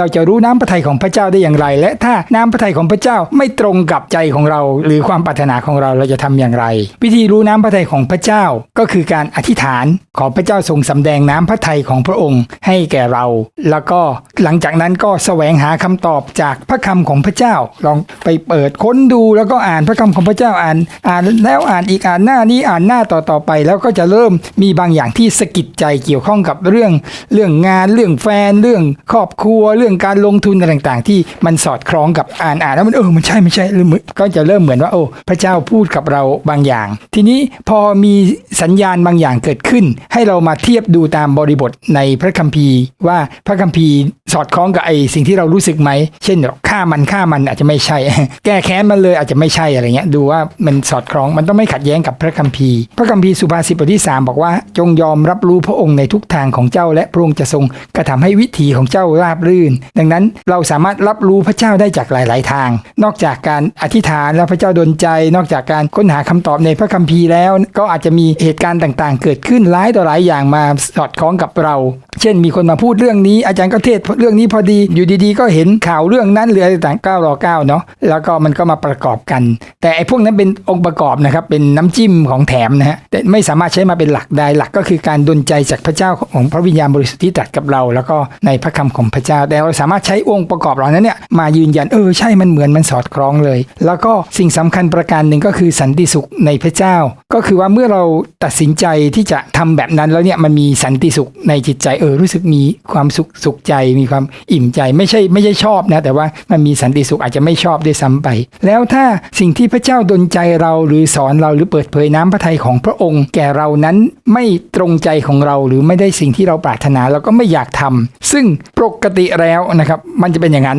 เราจะรู้น้ำพระทัยของพระเจ้าได้อย่างไร และถ้าน้ำพระทัยของพระเจ้าไม่ตรงกับใจของเรา หรือความปรารถนาของเราเราจะทำอย่างไร วิธีรู้น้ำพระทัยของพระเจ้าก็คือการอธิษฐานขอพระเจ้าทรงสำแดงน้ำพระทัยของพระองค์ให้แก่เรา แล้วก็หลังจากนั้นก็แสวงหาคำตอบจากพระคำของพระเจ้า ลองไปเปิดค้นดูแล้วก็อ่านพระคำของพระเจ้าอ่าน อ่านแล้วอ่านอีกอ่านหน้านี้อ่านหน้าต่อต่อไป แล้วก็จะเริ่มมีบางอย่างที่สะกิดใจเกี่ยวข้องกับเรื่อง เรื่องงานเรื่องแฟนเรื่องครอบครัวเรื่องการลงทุนอะไรต่างๆ ที่มันสอดคล้องกับอ่านอ่านแล้วมันเออมันใช่ไม่ใช่หรือก็จะเริ่มเหมือนว่าโอ้พระเจ้าพูดกับเราบางอย่าง ทีนี้พอมีสัญญาณบางอย่างเกิดขึ้น ให้เรามาเทียบดูตามบริบทในพระคัมภีร์ว่าพระคัมภีร์ สอดคล้องกับไอสิ่งที่เรารู้สึกไหม เช่นฆ่ามันฆ่ามันอาจจะไม่ใช่ แก้แค้นมันเลยอาจจะไม่ใช่อะไรเงี้ย ดูว่ามันสอดคล้องมันต้องไม่ขัดแย้งกับพระคัมภีร์ พระคัมภีร์สุภาษิตบทที่ 3 บอกว่า จงยอมรับรู้พระองค์ในทุกทางของเจ้า และพระองค์จะทรงกระทำให้วิถีของเจ้าราบรื่น ดังนั้นเราสามารถรับรู้พระเจ้าได้จากหลาย ๆ ทาง นอกจากการอธิษฐานแล้วพระเจ้าดลใจ นอกจากการค้นหาคำตอบในพระคัมภีร์แล้ว ก็อาจจะมีเหตุการณ์ต่าง ๆ เกิดขึ้นหลายต่อหลายอย่างมาสอดคล้องกับเรา เช่น มีคนมาพูดเรื่องนี้อาจารย์ก็เทศเรื่องนี้พอดีอยู่ดีๆ ก็เห็นข่าวเรื่องนั้นหรืออะไรต่างๆก้ารอเก้าเนาะแล้วก็มันก็มาประกอบกัน แต่ไอ้พวกนั้นเป็นองค์ประกอบนะครับเป็นน้ำจิ้มของแถมนะฮะแต่ไม่สามารถใช้มาเป็นหลักได้หลักก็คือการดลใจจากพระเจ้าของพระวิญญาณบริสุทธิ์ที่ตรัสกับเรา แล้วก็ในพระคำของพระเจ้า แต่เราสามารถใช้องค์ประกอบเหล่านั้นเนี่ยมายืนยันเออใช่มันเหมือนมันสอดคล้องเลย แล้วก็สิ่งสำคัญประการหนึ่งก็คือสันติสุขในพระเจ้า ก็คือว่าเมื่อเราตัดสินใจที่จะทำแบบนั้นแล้วเนี่ยมันมีสันติสุขในจิตใจเออรู้สึกมีความสุขสุขใจ มีความอิ่มใจไม่ใช่ไม่ใช่ชอบนะแต่ว่ามันมีสันติสุขอาจจะไม่ชอบด้วยซ้ำไป แล้วถ้าสิ่งที่พระเจ้าดลใจเราหรือสอนเราหรือเปิดเผยน้ำพระทัยของพระองค์ แก่เรานั้นไม่ตรงใจของเราหรือไม่ได้สิ่งที่เราปรารถนาเราก็ไม่อยากทำซึ่งปกติแล้วนะครับมันจะเป็นอย่างนั้น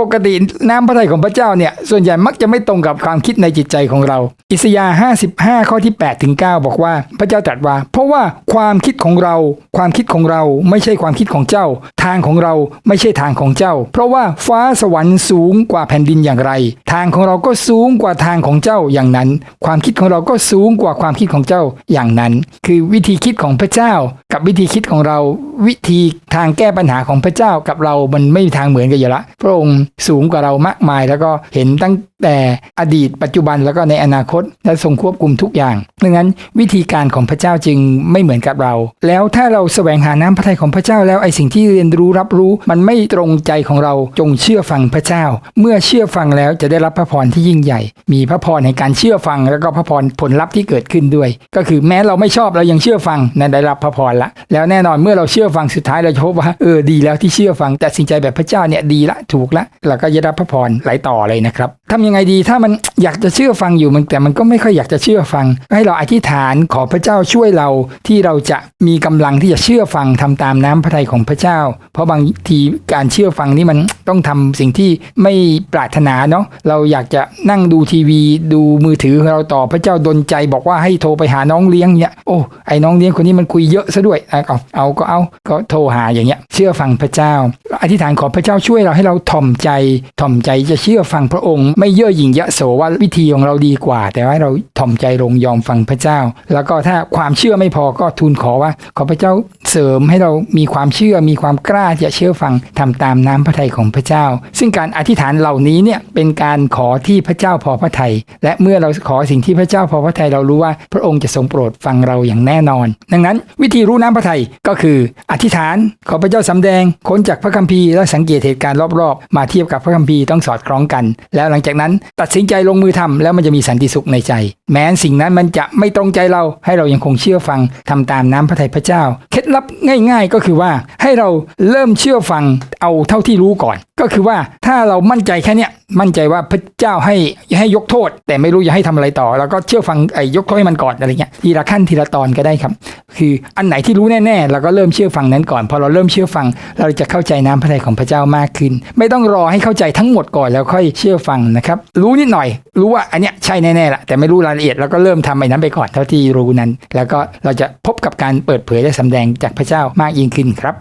ปกติน้ำพระทัยของพระเจ้าเนี่ยส่วนใหญ่มักจะไม่ตรงกับความคิดในจิตใจของเรา อิสยาห์55 ข้อที่8ถึง9บอกว่า พระเจ้าตรัสว่า เพราะว่าความคิดของเรา ความคิดของเราไม่ใช่ความคิดของเจ้า ทางของเราไม่ใช่ทางของเจ้า เพราะว่าฟ้าสวรรค์สูงกว่าแผ่นดินอย่างไร ทางของเราก็สูงกว่าทางของเจ้าอย่างนั้น ความคิดของเราก็สูงกว่าความคิดของเจ้าอย่างนั้น คือวิธีคิดของพระเจ้า กับวิธีคิดของเรา วิธีทางแก้ปัญหาของพระเจ้ากับเรามันไม่มีทางเหมือนกันอยู่ละ พระองค์สูงกว่าเรามากมาย แล้วก็เห็นตั้ง แต่อดีตปัจจุบันแล้วก็ในอนาคตและทรงควบคุมทุกอย่างดังนั้นวิธีการของพระเจ้าจึงไม่เหมือนกับเรา แล้วถ้าเราแสวงหาน้ำพระทัยของพระเจ้าแล้วไอ้สิ่งที่เรียนรู้รับรู้มันไม่ตรงใจของเราจงเชื่อฟังพระเจ้า เมื่อเชื่อฟังแล้วจะได้รับพระพรที่ยิ่งใหญ่ มีพระพรในการเชื่อฟังแล้วก็พระพรผลลัพธ์ที่เกิดขึ้นด้วย ก็คือแม้เราไม่ชอบเรายังเชื่อฟังนั่นได้รับพระพรละ แล้วแน่นอนเมื่อเราเชื่อฟังสุดท้ายเราจะพบว่าเออดีแล้วที่เชื่อฟังแต่สินใจแบบพระเจ้าเนี่ยดีละถูกละเราก็จะรับพระพรไหลต่อเลยนะครับ ทำยังไงดีถ้ามันอยากจะเชื่อฟังอยู่มันแต่มันก็ไม่ค่อยอยากจะเชื่อฟัง ให้เราอธิษฐานขอพระเจ้าช่วยเราที่เราจะมีกำลังที่จะเชื่อฟังทำตามน้ำพระทัยของพระเจ้า เพราะบางทีการเชื่อฟังนี่มันต้องทำสิ่งที่ไม่ปรารถนาเนาะเราอยากจะนั่งดูทีวี ดูมือถือของเราต่อพระเจ้าดลใจ บอกว่าให้โทรไปหาน้องเลี้ยงเนี่ยโอ้ไอ้น้องเลี้ยงคนนี้มันคุยเยอะซะด้วยเอาเอาก็เอาก็โทรหาอย่างเงี้ยเชื่อฟังพระเจ้า อธิษฐานขอพระเจ้าช่วยเราให้เราถ่อมใจถ่อมใจจะเชื่อฟังพระองค์ไม่เย่อหยิ่งยะโสว่าวิธีของเราดีกว่า แต่ว่าเราถ่อมใจลงยอมฟังพระเจ้า แล้วก็ถ้าความเชื่อไม่พอก็ทูลขอว่าขอพระเจ้า เสริมให้เรามีความเชื่อมีความกล้าจะเชื่อฟังทำตามน้ำพระทัยของพระเจ้า ซึ่งการอธิษฐานเหล่านี้เนี่ยเป็นการขอที่พระเจ้าพอพระทัยและเมื่อเราขอสิ่งที่พระเจ้าพอพระทัยเรารู้ว่าพระองค์จะทรงโปรดฟังเราอย่างแน่นอน ดังนั้นวิธีรู้น้ำพระทัยก็คือ อธิษฐานขอพระเจ้าสำแดงค้นจากพระคัมภีร์และสังเกตเหตุการณ์รอบๆ มาเทียบกับพระคัมภีร์ต้องสอดคล้องกัน แล้วหลังจากนั้นตัดสินใจลงมือทำแล้วมันจะมีสันติสุขในใจ แม้สิ่งนั้นมันจะไม่ตรงใจเราให้เรายังคงเชื่อฟังทำตามน้ำพระทัยพระเจ้า เคล็ดลับง่าย ๆ ก็คือว่าให้เราเริ่มเชื่อฟังเอาเท่าที่รู้ก่อน ก็คือว่าถ้าเรามั่นใจแค่เนี้ยมั่นใจว่าพระเจ้าให้ให้ยกโทษ แต่ไม่รู้จะให้ทำอะไรต่อแล้วก็เชื่อฟังไอ้ยกโทษให้มันก่อนอะไรเงี้ยทีละขั้นทีละตอนก็ได้ครับ คืออันไหนที่รู้แน่ๆเราก็เริ่มเชื่อฟังนั้นก่อนพอเราเริ่มเชื่อฟัง เราจะเข้าใจน้ำพระทัยของพระเจ้ามากขึ้น ไม่ต้องรอให้เข้าใจทั้งหมดก่อนแล้วค่อยเชื่อฟังนะครับ รู้นิดหน่อย รู้ว่าอันเนี้ยใช่แน่ๆละแต่ไม่รู้รายละเอียดเราก็เริ่มทำไอ้นั้นไปก่อนเท่าที่รู้นั้น แล้วก็เราจะพบกับการเปิดเผยและสำแดงจากพระเจ้ามากยิ่งขึ้นครับ